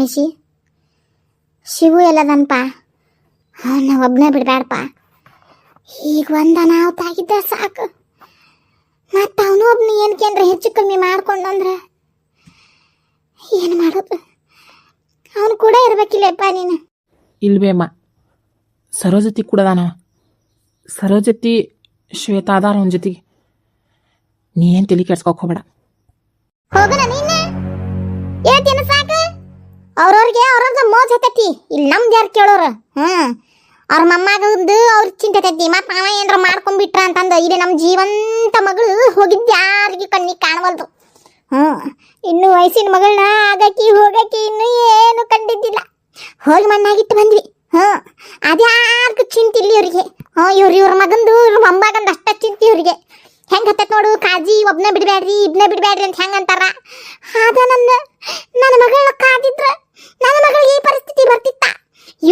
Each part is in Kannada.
ರಮೇಶಿ? ಶಿವು ಎಲ್ಲದನ್ಪ? ನಾವು ಒಬ್ಬನೇ ಬಿಡಬೇಡಪ್ಪ ಈಗ ಒಂದ ನಾವು ತಾಗಿದ್ದ ಸಾಕು. ಮತ್ತು ಅವನು ಒಬ್ನ ಕೇಂದ್ರ ಹೆಚ್ಚು ಕಮ್ಮಿ ಮಾಡ್ಕೊಂಡಂದ್ರೆ ಏನು ಮಾಡೋದು? ಅವನು ಕೂಡ ಇರ್ಬೇಕಿಲ್ಲಪ್ಪ ನೀನು. ಇಲ್ವೇಮ್ಮ ಸರೋಜತಿ ಕೂಡ ಅದಾನ. ಸರೋಜತಿ ಶ್ವೇತಾ ಅದಾರ ಅವನ ಜೊತೆಗೆ. ನೀ ಏನು ತಲೆ ಕೆಡ್ಸ್ಕೊಕ್ ಹೋಗ್ಬೇಡ. ಹೋಗೋಣ ನೀನ? ಅವ್ರವ್ರಿಗೆ ಅವ್ರವ್ರ ಮೋಜ್ ಹತ್ತೈತಿ. ಇಲ್ಲಿ ನಮ್ದು ಯಾರು ಕೇಳೋರು? ಹ್ಞೂ ಅವ್ರ ಮಮ್ಮಗಂದು ಅವ್ರ ಚಿಂತೆ ಹತ್ತೈತಿ. ಮತ್ತು ಅವ ಏನಾರ ಮಾಡ್ಕೊಂಡ್ಬಿಟ್ರ ಅಂತಂದು ಇಲ್ಲಿ ನಮ್ಮ ಜೀವಂತ ಮಗಳು ಹೋಗಿದ್ದು ಯಾರಿಗೆ ಕಣ್ಣಿಗೆ ಕಾಣವಲ್ದು. ಹ್ಞೂ ಇನ್ನು ವಯಸ್ಸಿನ ಮಗಳನ್ನ ಆಗಕ್ಕೆ ಹೋಗಕ್ಕೆ ಇನ್ನೂ ಏನು ಕಂಡಿದ್ದಿಲ್ಲ. ಹೋಗಿ ಮಣ್ಣಾಗಿಟ್ಟು ಬಂದ್ವಿ. ಹ್ಮ್. ಅದ್ಯಾರ್ಗೂ ಚಿಂತಿಲ್ಲ ಇವ್ರಿಗೆ. ಹ್ಞೂ ಇವ್ರು ಇವ್ರ ಮಗಂದು ಇವ್ರ ಮೊಮ್ಮಗಂದು ಅಷ್ಟ ಚಿಂತೆ ಇವ್ರಿಗೆ. ಹೆಂಗ್ ಹತ್ತೈತ್ ನೋಡು, ಕಾಜಿ ಒಬ್ನ ಬಿಡಬೇಡ್ರಿ ಇಬ್ನ ಬಿಡಬೇಡ್ರಿ ಅಂತ ಹೆಂಗ್ ಅಂತಾರ. ಆದ ನನ್ನ ನನ್ನ ಮಗಳನ್ನ ಕಾದಿದ್ರ ನನ್ನ ಮಗಳಿಗೆ ಈ ಪರಿಸ್ಥಿತಿ ಬರ್ತಿತ್ತ?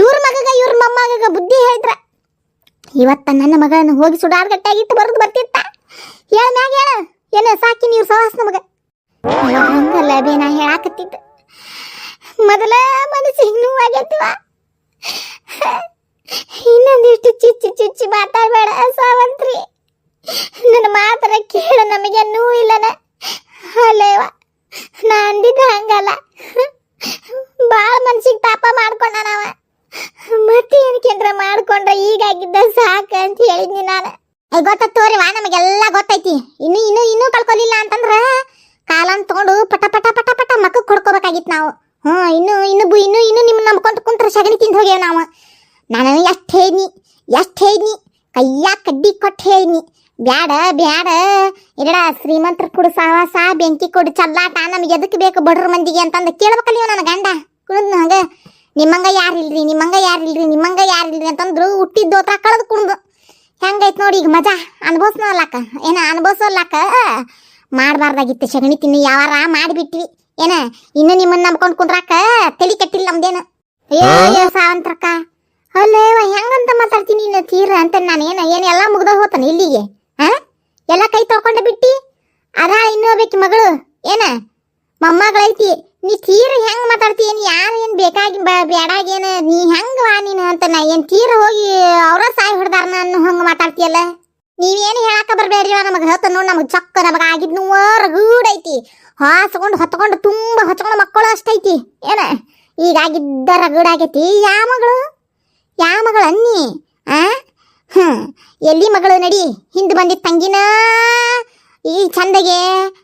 ಇವ್ರ ಮಗಗ, ಇವ್ರ ಮೊಮ್ಮಗ ಬುದ್ಧಿ ಹೇಳಿದ್ರ ಇವತ್ತ ನನ್ನ ಮಗನ ಹೋಗಿ ಸುಡಾರ್ಗಟ್ಟಾಗಿಟ್ಟು ಬರೆದು ಬರ್ತಿತ್ತ? ಹೇಳ ಮ್ಯಾಗ ಹೇಳ. ಏನ ಸಾಕಿ ನೀವು ಸವಾಸ ನಮಗ? ಹಂಗಲ್ಲ ಬೇ, ನಾ ಹೇಳಾಕತ್ತಿದ್ದ. ಮೊದಲ ಮನಸ್ಸಿಗೆ ನೋವಾಗೈತಿವ ಇನ್ನೊಂದಿಷ್ಟು ಚುಚ್ಚಿ ಚುಚ್ಚಿ ಮಾತಾಡಬೇಡ, ಸಾವಂತ್ರಿ. ನನ್ನ ಮಾತ್ರ ಕೇಳ, ನಮಗೆ ನೋವು ಇಲ್ಲನ. ಅಲ್ಲೇವ, ನಾ ಅಂದಿದ್ದ ಹಂಗಲ್ಲ. ಬಾಳ ಮನ್ಸಿಗೆ ತಾಪ ಮಾಡ್ಕೊಂಡ ನಾವ ಮತ್ತೆ ಏನಕ್ಕೆ ಮಾಡ್ಕೊಂಡ್ರ ಈಗಾಗಿದ್ದ ಸಾಕ ಅಂತ ಹೇಳಿದ್ನಿ ನಾನು. ಗೊತ್ತ ತೋರಿವಾ ನಮಗೆಲ್ಲ ಗೊತ್ತೈತಿ. ಇನ್ನು ಇನ್ನು, ಇನ್ನೂ ಕಳ್ಕೊಲಿಲ್ಲ ಅಂತಂದ್ರ ಕಾಲನ್ ತಗೊಂಡು ಪಟ ಪಟ ಪಟ ಪಟ ಮಕ್ಕಕ್ಕೆ ಕೊಡ್ಕೋಬೇಕಾಗಿತ್ತು ನಾವು. ಹ್ಞೂ, ಇನ್ನು ಇನ್ನು ಬು, ಇನ್ನು ಇನ್ನು ನಿಮ್ಮ ನಂಬ್ಕೊಂತ ಕುಂತ್ರ ಸಗಣಿ ತಿಂದು ಹೋಗ್ಯಾವ ನಾವು. ನಾನು ಎಷ್ಟು ಹೇಳಿದ್ನಿ ಎಷ್ಟು ಹೇಳಿದ್ನಿ. ಕೈಯಾಗ ಕಡ್ಡಿ ಕೊಟ್ಟು ಹೇಳಿನಿ. ಬ್ಯಾಡ ಬ್ಯಾಡ. ಇರಡ, ಶ್ರೀಮಂತರ ಕುಡು ಸಹವಾಸ ಬೆಂಕಿ ಕೊಡು ಚಲ್ಲಾಟ, ನಮಗೆ ಎದಕ್ಕೆ ಬೇಕು ಬಡ್ರ ಮಂದಿಗೆ ಅಂತಂದು ಕೇಳ್ಬೇಕಲ್ಲ ನೀವು ನನ್ನ ಗಂಡ? ಕುಣಿದ್ನು ಹಂಗ. ನಿಮ್ಮಂಗ ಯಾರಿಲ್ರಿ ನಿಮ್ಮಂಗ ಯಾರಿಲ್ರಿ ನಿಮ್ಮಂಗ ಯಾರಿಲ್ರಿ ಅಂತಂದ್ರು ಹುಟ್ಟಿದ್ದು ಹೋತ್ರ ಕಳೆದು ಕುಣ್ದು. ಹೆಂಗೈತೆ ನೋಡಿ ಈಗ ಮಜಾ. ಅನ್ಭವಿಸ್ನಲ್ಲಕ್ಕ ಏನ ಅನ್ಭವಿಸೋಲ್ಲಕ್ಕ ಮಾಡಬಾರ್ದಾಗಿತ್ತು. ಸಗಣಿ ತಿನ್ನು, ಯಾವಾರ ಮಾಡಿಬಿಟ್ವಿ. ಏನ, ಇನ್ನು ನಿಮ್ಮನ್ನ ನಂಬ್ಕೊಂಡು ಕುಂದ್ರಾಕ ತಲಿ ಕೆಟ್ಟಿಲ್ಲ ನಮ್ದೇನು? ಅಯ್ಯೋ ಅಯ್ಯೋ, ಸಾವಂತ್ರಕ್ಕ. ಅಲ್ಲೇ ಹೆಂಗಂತ ಮಾತಾಡ್ತೀನಿ ನೀನು ತೀರ ಅಂತ ನಾನು ಏನು ಏನು ಎಲ್ಲ ಮುಗ್ದ ಹೋತಾನೆ ಇಲ್ಲಿಗೆ? ಹಾ ಎಲ್ಲ ಕೈ ತೊಳ್ಕೊಂಡೆ ಬಿಟ್ಟಿ? ಅದ ಇನ್ನೋಬೇಕಿ ಮಗಳು? ಏನ? ಮೊಮ್ಮಗಳೈತಿ. ನೀ ತೀರ ಹೆಂಗ್ ಮಾತಾಡ್ತಿ ಏನು ಯಾರು ಏನು ಬೇಕಾಗಿ ಬೇಡಾಗೇನ ನೀ ಹೆಂಗ್ ವಾ ನೀನು ಅಂತ ನಾ ಏನು ತೀರ ಹೋಗಿ ಅವರ ಸಾಯಿ ಹೊಡ್ದಾರ ನಾನು ಹಂಗೆ ಮಾತಾಡ್ತೀಯಲ್ಲ? ನೀವೇನು ಹೇಳಾಕ ಬರಬೇಡ್ರಿ ನಮಗೆ? ಹೇಳ್ತ ನೋಡಿ ನಮಗೆ ಚಕ್ಕ ನಮಗೆ ಆಗಿದ್ ನೋವ ರಗೂಡೈತಿ ಹಾಸ್ಕೊಂಡು ಹೊತ್ಕೊಂಡು ತುಂಬ ಹೊತ್ಕೊಂಡು ಮಕ್ಕಳು ಅಷ್ಟೈತಿ. ಏನ? ಈಗ ಆಗಿದ್ದ ರಗೂಡಾಗೈತಿ ಯಾ ಮಗಳು? ಯಾ ಮಗಳು ಅನ್ನಿ? ಆ? ಹ್ಮ್. ಎಲ್ಲಿ ಮಗಳು ನಡಿ? ಹಿಂದ್ ಬಂದಿದ್ ತಂಗಿನ? ಈ ಚಂದಗೆ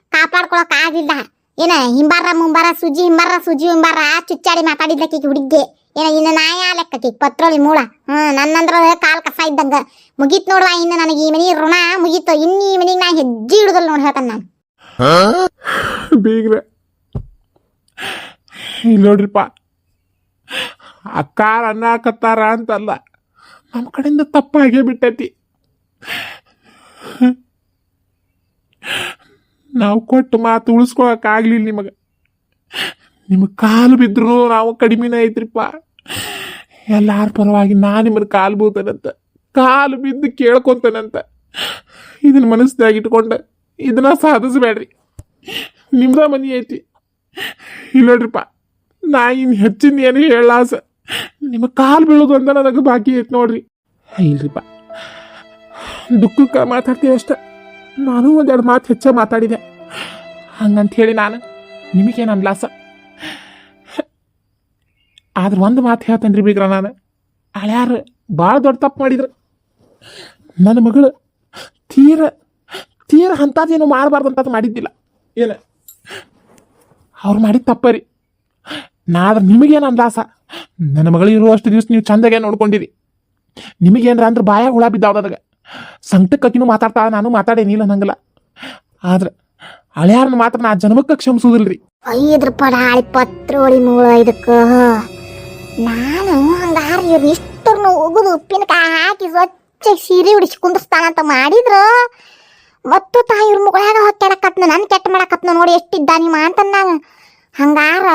ಕಾಪಾಡ್ಕೊಳಕ್ ಆಗಿಲ್ಲ ಏನ ಹಿಂಬಾರ ಮುಂಬಾರ ಸುಜಿ ಹಿಂಬಾರ ಸುಜಿ ಹಿಂಬಾರ ಚುಚ್ಚಾಡಿ ಮಾತಾಡಿದ್ದಕ್ಕೆ ಹುಡುಗ್ಗೆ ಏನ, ಇನ್ನು ನಾಯ ಲೆಕ್ಕಕ್ಕೆ ಪತ್ರೋಳಿ ಮೂಳ? ಹ್ಮ್, ನನ್ನಂದ್ರ ಕಾಲ್ ಕಸ ಇದ್ದಂಗ. ಮುಗೀತ್ ನೋಡುವ ಇನ್ನು ನನಗೆ ಈ ಮನಿ ಋಣ ಮುಗೀತು. ಇನ್ನು ಈ ಮನಿಗೆ ನಾ ಹೆಜ್ಜೆ ಇಡುದಲ್ಲ ನೋಡಿ ಹೇಳ್ತಾನೆ ನಾನು. ಬೀಗ್ರೆ. ನೋಡ್ರಿಪ್ಪ. ಅಕ್ಕಾರ ಅನ್ನಾಕತ್ತಾರ ಅಂತಲ್ಲ. ನಮ್ಮ ಕಡೆಯಿಂದ ತಪ್ಪಾಗೇ ಬಿಟ್ಟೈತಿ. ನಾವು ಕೊಟ್ಟು ಮಾತು ಉಳಿಸ್ಕೊಳಕ್ಕಾಗ್ಲಿಲ್ಲ ನಿಮಗೆ. ನಿಮಗೆ ಕಾಲು ಬಿದ್ರು ನಾವು ಕಡಿಮೆನೇ ಐತ್ರಿಪ್ಪ. ಎಲ್ಲಾರ ಪರವಾಗಿ ನಾ ನಿಮ್ಮನ್ನ ಕಾಲು ಬೀಳ್ತೇನಂತ. ಕಾಲು ಬಿದ್ದು ಕೇಳ್ಕೊತೇನಂತ. ಇದನ್ನ ಮನಸ್ಸಿನಾಗ ಇಟ್ಕೊಂಡು. ಇದನ್ನ ಸಾಧಿಸ್ಬೇಡ್ರಿ. ನಿಮ್ದ ಮನಿ ಐತಿ. ಇಲ್ಲ ನೋಡ್ರಿಪ್ಪ ನಾ ಇನ್ನು ಹೆಚ್ಚಿನ ಏನು ಹೇಳಾಸ ನಿಮ್ಮ ಕಾಲು ಬೀಳೋದು ಅಂತ ನನಗೆ ಬಾಕಿ ಐತೆ ನೋಡ್ರಿ. ಇಲ್ರಿಪ್ಪ. ದುಃಖಕ್ಕೆ ಮಾತಾಡ್ತೀವಿ ಅಷ್ಟೆ. ನಾನು ಒಂದೆರಡು ಮಾತು ಹೆಚ್ಚ ಮಾತಾಡಿದೆ. ಹಂಗಂತ ಹೇಳಿ ನಾನು ನಿಮಗೇನು ಅನ್ಲಾಸ? ಆದ್ರೆ ಒಂದು ಮಾತು ಹೇಳ್ತೇನೆ ರೀ ಬೀಗ್ರ ನಾನು. ಅಳ್ಯಾರು ಭಾಳ ದೊಡ್ಡ ತಪ್ಪು ಮಾಡಿದ್ರು. ನನ್ನ ಮಗಳು ತೀರ ತೀರ ಅಂಥದ್ದೇನು ಮಾಡಬಾರ್ದು ಅಂತ ಮಾಡಿದ್ದಿಲ್ಲ. ಏನು? ಅವ್ರು ಮಾಡಿದ ತಪ್ಪರಿ. ನಾ ಆದ್ರೆ ನಿಮಗೇನು ಅಂದಾಸ ನನ್ನ ಮಗಳು ಇರುವಷ್ಟು ದಿವಸ ನೀವು ಚಂದಗೆ ನೋಡ್ಕೊಂಡಿರಿ. ನಿಮಗೇನ್ರ ಅಂದ್ರೆ ಬಾಯ ಹುಳ ಬಿದ್ದಾವ ನನಗೆ ಸಂಕಟಕ್ಕಿನೂ ಮಾತಾಡ್ತಾ, ನಾನು ಮಾತಾಡೇನಿಲ್ಲ ನಂಗಲ್ಲ ಆದ್ರೆ ಹಳೆಯಾರನ್ನ ಮಾತ್ರ ನಾ ಜನ್ಮಕ್ಕೆ ಕ್ಷಮಿಸೋದಿಲ್ರಿ. ಐದ್ರ ಪಡಾಳಿ ಪತ್ರೋಳಿ ಮೂಳ ಇದಕ್ಕ ನಾನು ಹಂಗಾರ ಇವ್ರು ಇಷ್ಟರ್ನು ಉಗುದು ಉಪ್ಪಿನಕಾಯಿ ಹಾಕಿ ಸ್ವಚ್ಛ ಸೀರೆ ಉಡಿಸಿ ಕುಂದಿಸ್ತಾನಂತ ಮಾಡಿದ್ರು ಮತ್ತು ತಾಯಿ ಇವ್ರ ಮುಗಳಾಗ ಹೊಕ್ಕಾಡಕತ್ನ ನನ್ ಕೆಟ್ಟ ಮಾಡಕತ್ನ ನೋಡಿ ಎಷ್ಟಿದ್ದ ನಿಮ್ಮ ಅಂತ ನಾನು ಹಂಗಾರ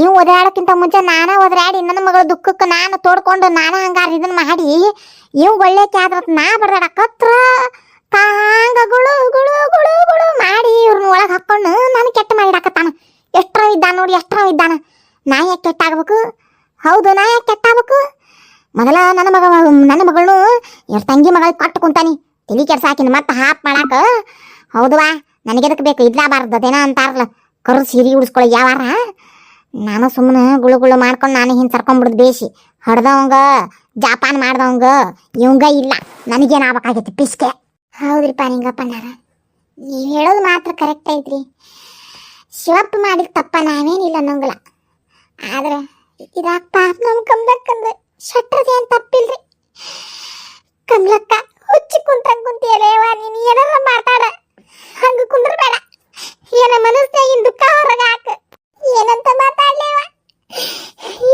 ಇವ್ ಒದಾಡಕ್ಕಿಂತ ಮುಂಚೆ ನಾನೇ ಒದರಾಡಿ ನನ್ನ ಮಗಳ ದುಃಖಕ್ಕೆ ನಾನು ತೋಡ್ಕೊಂಡು ನಾನು ಹಂಗಾರ ಇದನ್ನ ಮಾಡಿ, ಇವು ಒಳ್ಳೆ ಆದ್ರ ನಾ ಬಡ್ದಾಡಕತ್ರ ತಾಂಗ ಗುಳು ಗುಳು ಗುಳು ಗುಳು ಮಾಡಿ ಇವ್ರನ್ನ ಒಳಗೆ ಹಾಕೊಂಡು ನಾನು ಕೆಟ್ಟ ಮಾಡಿಡಕತ್ತಾನ. ಎಷ್ಟರ ಇದ್ದಾನ ನೋಡಿ, ಎಷ್ಟರ ಇದ್ದಾನ. ನಾ ಯಾಕೆ ಕೆಟ್ಟಾಗಬೇಕು ಹೌದು, ನಾ ಯಾಕೆ ಕೆಟ್ಟಾಗಬೇಕು ಮೊದಲ ನನ್ನ ಮಗ, ನನ್ನ ಮಗಳು ಎರಡು ತಂಗಿ ಮಗಳಿಗೆ ಕೊಟ್ಟು ಕುಂತಾನಿ. ಕೆಲಸ ಕೆಡ್ಸಾಕಿನ ಮತ್ತೆ ಹಾಪ್ ಮಾಡಾಕ. ಹೌದವಾ ನನಗೆ ನನಗೆದಕ್ಕೆ ಬೇಕು? ಇದ್ಲಾಬಾರ್ದು ಅದೇನ ಅಂತಾರಲ್ಲ ಕರು ಸೀರೆ ಉಡಿಸ್ಕೊಳ್ಳಿ ಯಾವಾರ. ನಾನು ಸುಮ್ಮನೆ ಗುಳು ಗುಳು ಮಾಡ್ಕೊಂಡು ನಾನು ಹಿಂಗೆ ಸರ್ಕೊಂಡ್ಬಿಡ್ದು ಬೇಸಿ ಹೊಡೆದವಂಗ ಜಾಪಾನ್ ಮಾಡ್ದವಂಗ ಇವಂಗ ಇಲ್ಲ. ನನಗೇನು ಆಗ್ಬೇಕಾಗೈತಿ ಪಿಸ್ಕೆ. ಹೌದ್ರಿಪ್ಪ ನಿಂಗಪ್ಪನಾರ ನೀವು ಹೇಳೋದು ಮಾತ್ರ ಕರೆಕ್ಟ್ ಐತ್ರಿ. ಶಿವಪ್ಪ ಮಾಡಿದ ತಪ್ಪ ನಾವೇನಿಲ್ಲ ಅನ್ನೋಂಗಿಲ್ಲ. ಆದ್ರೆ ಇದಾಗ ಪಾಪ ನಮ್ಮ ಕಮ್ಲಕ್ಕಂದ್ರೆ ಶಟ್ರದೇನು ತಪ್ಪಿಲ್ರಿ. ಕಮ್ಲಕ್ಕ ಹುಚ್ಚಿ ಕುಂತಂಗ್ ಕುಂತಿಯಲೇವ ನೀನು ಏನಾರ ಮಾತಾಡ ಹಂಗ ಕುಂದ್ರಬೇಡ ಏನ ಮನಸ್ಸಿನಾಗಿನ ದುಃಖ ಹೊರಗ ಹಾಕ ಏನಂತ ಮಾತಾಡ್ಲೇವ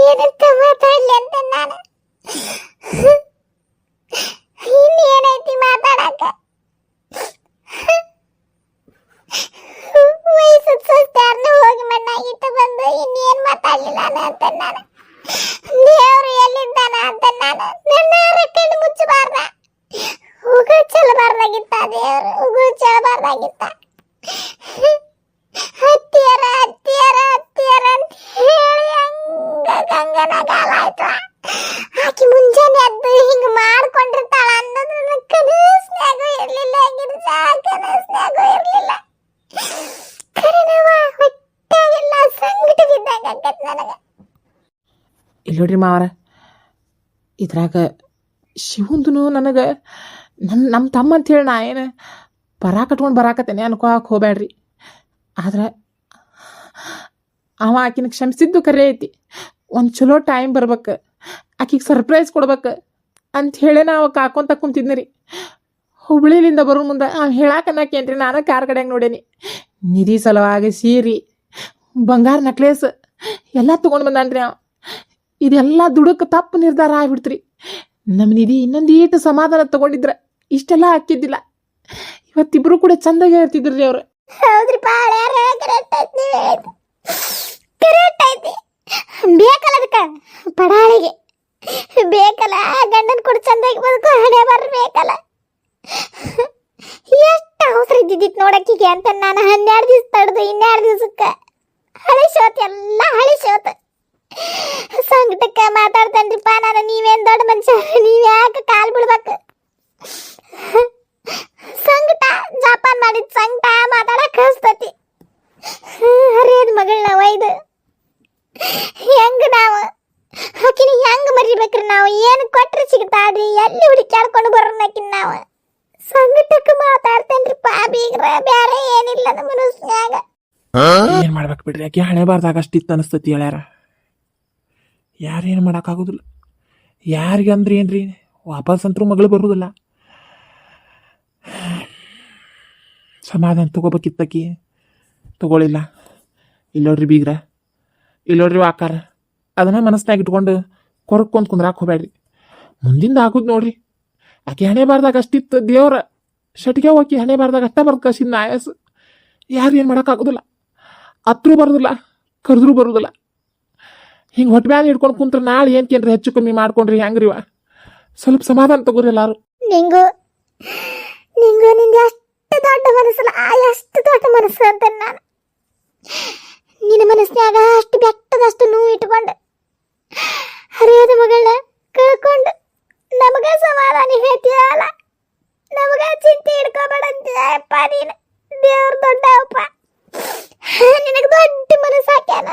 ಏನಂತ ಮಾತಾಡ್ಲಿ ಅಂತ ನಾನು ಇನ್ನೇನೈತಿ ಮಾತಾಡಕ ವಯಸ್ಸು ಸುಸ್ತಾರ್ನ ಹೋಗಿ ಮಣ್ಣಾಗಿಟ್ಟು ಬಂದು ಇನ್ನೇನ್ ಮಾತಾಡ್ಲಿಲ್ಲ ನಾನು ಅಂತ ನಾನು ದೇವ್ರು ಎಲ್ಲಿದ್ದಾನ ಅಂತ ನಾನು ನನ್ನ ಕಣ್ಣು ಮುಚ್ಚಬಾರ್ದ ಉಗುಳು ಚೆಲ್ಲಬಾರ್ದಾಗಿತ್ತ ದೇವ್ರು ಉಗುಳು ಚೆಲ್ಲಬಾರ್ದಾಗಿತ್ತ ಹತ್ತಿಯರ ಹತ್ತಿಯರ ಹತ್ತಿಯರ ಹೇಳಿ ಹಂಗ ಗಂಗನ ಗಾಲ ಆಯ್ತು. ಆಕಿ ಮುಂಜಾನೆ ಎದ್ದು ಹಿಂಗ ಮಾಡ್ಕೊಂಡಿರ್ತಾಳ ಅನ್ನೋದು ನನ್ನ ಕನಸ್ನ್ಯಾಗೂ ಇರ್ಲಿಲ್ಲ ಗಿರ್ಜ ಕನಸ್ನ್ಯಾಗೂ ಇರ್ಲಿಲ್ಲ. ಕರೆನವ ಹೊಟ್ಟಾಗೆಲ್ಲ ನನಗೆ. ಇಲ್ಲಿ ನೋಡ್ರಿ ಮಾವರ, ಇದ್ರಾಗ ಶಿವಂದನು ನನಗೆ ನನ್ನ ನಮ್ಮ ತಮ್ಮ ಅಂತ ಅಂತೇಳಿ ನಾ ಏನು ಪರ ಕಟ್ಕೊಂಡು ಬರಾಕತ್ತೇನೆ ಅನ್ಕೋಕೆ ಹೋಗ್ಬೇಡ್ರಿ ಆದ್ರೆ ಅವ ಆಕಿನ ಕ್ಷಮಿಸಿದ್ದು ಕರೆ ಐತಿ. ಒಂದು ಚಲೋ ಟೈಮ್ ಬರ್ಬೇಕು. ಆಕಿಗೆ ಸರ್ಪ್ರೈಸ್ ಕೊಡ್ಬೇಕು ಅಂತ ಹೇಳಿ ನಾವು ಕಾಕೊಂತ ಕುಂತಿದ್ನಿ ರೀ ಹುಬ್ಳಿಲಿಂದ ಬರೋ ಮುಂದೆ ಅವ್ನು ಹೇಳಾಕನ್ನಕೇನ್ರಿ ನಾನು ಕಾರ್ ಕಡೆಗೆ ನೋಡೇನಿ. ನಿಧಿ ಸಲುವಾಗಿ ಸೀರಿ, ಬಂಗಾರ ನಕ್ಲೇಸ್ ಎಲ್ಲ ತೊಗೊಂಡು ಬಂದಾನ್ರಿ ಅವ. ಇದೆಲ್ಲ ದುಡುಕ್ ತಪ್ಪು ನಿರ್ಧಾರ ಆಗ್ಬಿಡ್ತ್ರಿ. ನಮ್ಮ ನಿಧಿ ಇನ್ನೊಂದೀಟು ಸಮಾಧಾನ ತಗೊಂಡಿದ್ರ ಇಷ್ಟೆಲ್ಲ ಹಾಕಿದ್ದಿಲ್ಲ. ಇವತ್ತಿಬ್ರು ಕೂಡ ಚಂದಾಗೆ ಇರ್ತಿದ್ರಿ ಅವ್ರು. ಹೌದ್ರಿ ಪಾಳ್ಯಾರ ಕರೆಕ್ಟ್ ಐತಿ ಕರೆಕ್ಟ್ ಐತಿ ಬೇಕಲ್ಲ ಅದಕ್ಕ? ಪಡಾಳಿಗೆ ಬೇಕಲ್ಲ? ಗಂಡನ್ ಕೂಡ ಚಂದಾಗಿ ಬದುಕು, ಹಣೆ ಬರ್ಬೇಕಲ್ಲ ಎಷ್ಟು ಅವಸರ ಇದ್ದಿದ್ದಿತ್ತು ನೋಡಕ್ಕಿಗೆ ಅಂತ ನಾನು ಹನ್ನೆರಡು ದಿವಸ ತಡ್ದು ಇನ್ನೆರಡು ದಿವಸಕ್ಕೆ. ಹಳಿ ಶೋತ್, ಎಲ್ಲ ಹಳಿ ಶೋತ್. ಸಂಕಟಕ್ಕ ಮಾತಾಡ್ತೇನ್ರಿಪ್ಪ, ನಾನು ನೀವೇನ್ ದೊಡ್ಡ ಮನುಷ್ಯ ನೀವ್ ಯಾಕೆ ಕಾಲು ಬಿಡ್ಬೇಕು ಸಂಕಟ ಜಪಾನ್ ಮಾಡಿದ ಸಂಕಟ ಮಾತಾಡಕ್ ಕಳಿಸ್ತತಿ ಹರಿಯದ ಮಗಳನ್ನ ಒಯ್ದು ಹೆಂಗ ನಾವು ಆಕಿನ ಹೆಂಗ ಮರಿಬೇಕ್ರಿ ನಾವು ಏನು ಕೊಟ್ರೆ ಸಿಗ್ತಾಳ್ರಿ ಎಲ್ಲಿ ಹುಡುಕ್ಯಾಡ್ಕೊಂಡು ಬರೋಣಕಿನ ನಾವು ಸಂಕಟಕ್ಕೆ ಮಾತಾಡ್ತೇನ್ರಿಪ್ಪ ಏನಿಲ್ಲ ನಮ್ಮ ಮನಸ್ನ್ಯಾಗ ಏನ್ ಮಾಡ್ಬೇಕು ಬಿಡ್ರಿ? ಯಾಕೆ ಹಣೆ ಬಾರ್ದಾಗ ಅಷ್ಟಿತ್ತು ಅನಿಸ್ತತಿ ಹೇಳ್ಯಾರ. ಯಾರೇನು ಮಾಡೋಕ್ಕಾಗೋದಿಲ್ಲ. ಯಾರಿಗೆ ಅಂದ್ರೆ ಏನ್ರಿ? ವಾಪಸ್ ಅಂತರೂ ಮಗಳು ಬರುವುದಿಲ್ಲ ಸಮಾಧಾನ ತಗೋಬೇಕಿತ್ತಕಿ. ತಗೊಳಿಲ್ಲ. ಇಲ್ಲೋಡ್ರಿ ಬೀಗ್ರ. ಇಲ್ಲೋಡ್ರಿ ವಾಕಾರ. ಅದನ್ನ ಮನಸ್ಸಿನಾಗ ಇಟ್ಕೊಂಡು ಕೊರಕೊಂತ ಕುಂದ್ರಾಕ್ ಹೋಗ್ಬೇಡ್ರಿ ಮುಂದಿಂದ ಹಾಕುದ್ ನೋಡ್ರಿ. ಆಕೆ ಹಣೆ ಬಾರ್ದಾಗ ಅಷ್ಟಿತ್ತು ದೇವ್ರ. ಶಟಿಗೆ ಹೋಗಿ ಹಣೆ ಬಾರ್ದಾಗ ಅಷ್ಟ ಬರ್ದು ಕಸಿನ ಆಯಸ್ ಯಾರು ಏನು ಮಾಡೋಕ್ಕಾಗೋದಿಲ್ಲ ಹತ್ರೂ ಬರೋದಿಲ್ಲ, ಕರೆದ್ರೂ ಬರೋದಿಲ್ಲ. ಹಿಂಗೆ ಹೊಟ್ಟೆ ಮ್ಯಾಲೆ ಹಿಡ್ಕೊಂಡು ಕುಂತ್ರೆ ನಾಳೆ ಏನು ಕೇನ್ರಿ ಹೆಚ್ಚು ಕಮ್ಮಿ ಮಾಡ್ಕೊಂಡ್ರಿ ಹೆಂಗ್ರಿವ ಸ್ವಲ್ಪ ಸಮಾಧಾನ ತಗೋರಿ ಎಲ್ಲಾರು. ನಿಂಗು ನಿಂಗು ನಿಂದ ಎಷ್ಟು ದೊಡ್ಡ ಮನಸ್ಸಲ್ಲ, ಆ ಎಷ್ಟು ದೊಡ್ಡ ಮನಸ್ಸು ಅಂತ ನಾನು. ನಿನ್ನ ಮನಸ್ಸಿನಾಗ ಅಷ್ಟು ಬೆಟ್ಟದಷ್ಟು ನೋವು ಇಟ್ಕೊಂಡು, ಹರಿಯದ ಮಗಳನ್ನ ಕಳ್ಕೊಂಡು ನಮಗೆ ಸಮಾಧಾನ ಹೇಳ್ತೀಯಲ್ಲ. ನಮಗ ಚಿಂತೆ ಹಿಡ್ಕೋಬೇಡ ಅಂತೀಯಪ್ಪ ನೀನು ದೇವ್ರ ದೊಡ್ಡಪ್ಪ ನಿನಗೆ ದೊಡ್ಡ ಮನಸ್ಸಾಕ್ಯಾನ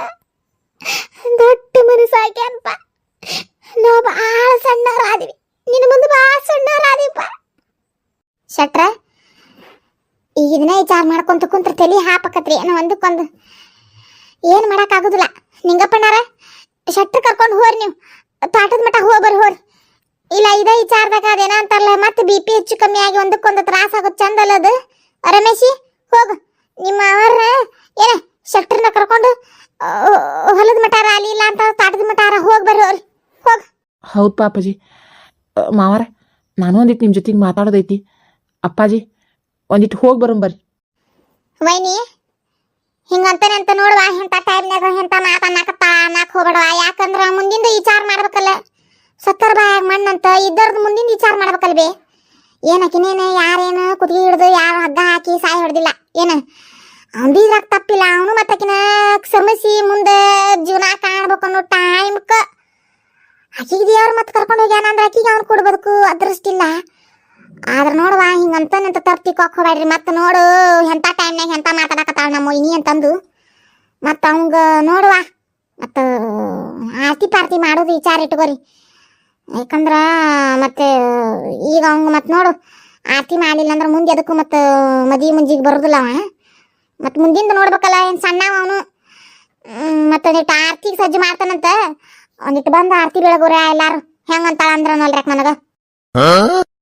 ದೊಡ್ಡ ಮನಸ್ಸಾಕ್ಯಾನಪ್ಪ ನಾವು ಭಾಳ ಸಣ್ಣವರಾದಿವಿ ನಿನ್ನ ಮುಂದೆ ಭಾಳ ಸಣ್ಣವರಾದಿವಪ್ಪ ಶಟ್ರ ಈಗ ಇದನ್ನ ವಿಚಾರ ಮಾಡ್ಕೊಂತ ಕುಂತ್ರ ತಲೆ ಹಾಪಕತ್ರಿ. ಏನೋ ಒಂದಕ್ಕೊಂದು ಏನು ಮಾಡೋಕ್ಕಾಗೋದಿಲ್ಲ ನಿಂಗಪ್ಪಣ್ಣಾರ, ಶಟ್ರ್ ಕರ್ಕೊಂಡು ಹೋರಿ ನೀವು. ತಾಟದ ಮಠ ಹೋಗಿ ಬರ್ರಿ ಹೋರಿ. ಇಲ್ಲ ಇದೇ ವಿಚಾರದಾಗ ಅದೇನ ಅಂತಾರಲ್ಲ ಮತ್ತೆ ಬಿ ಪಿ ಹೆಚ್ಚು ಕಮ್ಮಿ ಆಗಿ ಒಂದಕ್ಕೊಂದು ತ್ರಾಸ ಆಗೋದು ಚಂದ ಅಲ್ಲ ಅದು? ರಮೇಶಿ ಹೋಗು. ನಿಮ್ಮ ಅವ್ರ ಏನ ಶೆಟ್ರನ್ನ ಕರ್ಕೊಂಡು ಹೊಲದ ಮಟಾರ ಅಲ್ಲಿ ಇಲ್ಲ ಅಂತ ತಾಟದ ಮಟಾರ ಹೋಗಿ ಬರ್ರಿ ಹೋಗ. ಹೌದು ಪಾಪಾಜಿ. ಮಾವರ ನಾನು ಒಂದಿಟ್ಟು ನಿಮ್ಮ ಜೊತೆಗೆ ಮಾತಾಡೋದೈತಿ. ಅಪ್ಪಾಜಿ ಒಂದಿಟ್ಟು ಹೋಗಿ ಬರೋಣ ಬರ್ರಿ. ವೈನಿ ಹಿಂಗಂತಾನೆ ಅಂತ ನೋಡುವ ಹೆಂತ ಟೈಮ್ನಾಗ ಎಂಥ ಮಾತಾ ಅನ್ನಕತ್ತ ಅನ್ನಕ್ ಯಾಕಂದ್ರೆ ಯಾಕಂದ್ರ ಮುಂದಿಂದ ವಿಚಾರ ಮಾಡ್ಬೇಕಲ್ಲ. ಸತ್ತರ ಬಾಯಾಗ ಮಣ್ಣಂತ ಇದ್ದರ್ದು ಮುಂದಿನ ವಿಚಾರ ಮಾಡ್ಬೇಕಲ್ವೇ ಏನಕಿನೇನು ಯಾರೇನು ಕುತ್ತಿಗೆ ಹಿಡ್ದು ಯಾರು ಹಗ್ಗ ಹಾಕಿ ಸಾಯಿ ಹೊಡೆದಿಲ್ಲ? ಏನ? ಅವನು ಇದ್ರಾಗ ತಪ್ಪಿಲ್ಲ. ಅವನು ಮತ್ತಕಿನ ಶ್ರಮಿಸಿ ಮುಂದೆ ಜೀವನ ಕಾಣ್ಬೇಕು ಅನ್ನೋ ಟೈಮ್ಕ ಆಕಿಗೆ ದೇವ್ರ ಮತ್ತೆ ಕರ್ಕೊಂಡು ಹೋಗ್ಯಾನ ಅಂದ್ರೆ ಆಕಿಗೆ ಅವ್ನು ಕೊಡ್ಬೇಕು ಅದೃಷ್ಟಿಲ್ಲ. ಆದ್ರೆ ನೋಡುವ ಹಿಂಗಂತ ನಿಂತ ತಪ್ಪಿ ಹೋಗ್ಬೇಡ್ರಿ. ಮತ್ತೆ ನೋಡು ಎಂಥ ಟೈಮ್ನಾಗ ಎಂಥ ಮಾತಾಡಕತ್ತಾಳ ನಮ್ಮ ಇನಿ ಅಂತಂದು. ಮತ್ತು ಅವಂಗ ನೋಡುವ. ಮತ್ತು ಆರ್ತಿ ಪಾರ್ತಿ ಮಾಡೋದು ವಿಚಾರ ಇಟ್ಕೋರಿ. ಯಾಕಂದ್ರ, ಮತ್ತೆ, ಈಗ ಅವಂಗ ಮತ್ತೆ ನೋಡು, ಆರ್ತಿ ಮಾಡಿಲ್ಲ ಅಂದ್ರೆ ಮುಂದೆ ಅದಕ್ಕೂ ಮತ್ತೆ ಮದಿ ಮುಂಜಿಗೆ ಬರೋದಿಲ್ಲ ಅವ. ಮತ್ತೆ ಮುಂದಿಂದ ನೋಡ್ಬೇಕಲ್ಲ, ಏನು ಸಣ್ಣವ ಅವನು. ಮತ್ತೆ ಒಂದಿಟ್ಟು ಆರ್ತಿಗೆ ಸಜ್ಜು ಮಾಡ್ತಾನಂತ ಒಂದಿಟ್ಟು ಬಂದು ಆರ್ತಿ ಬೆಳಗೋರ ಎಲ್ಲಾರು. ಹೆಂಗಂತಾಳ ಅಂದ್ರ ನೋಲ್ರಿ ನನಗೆ.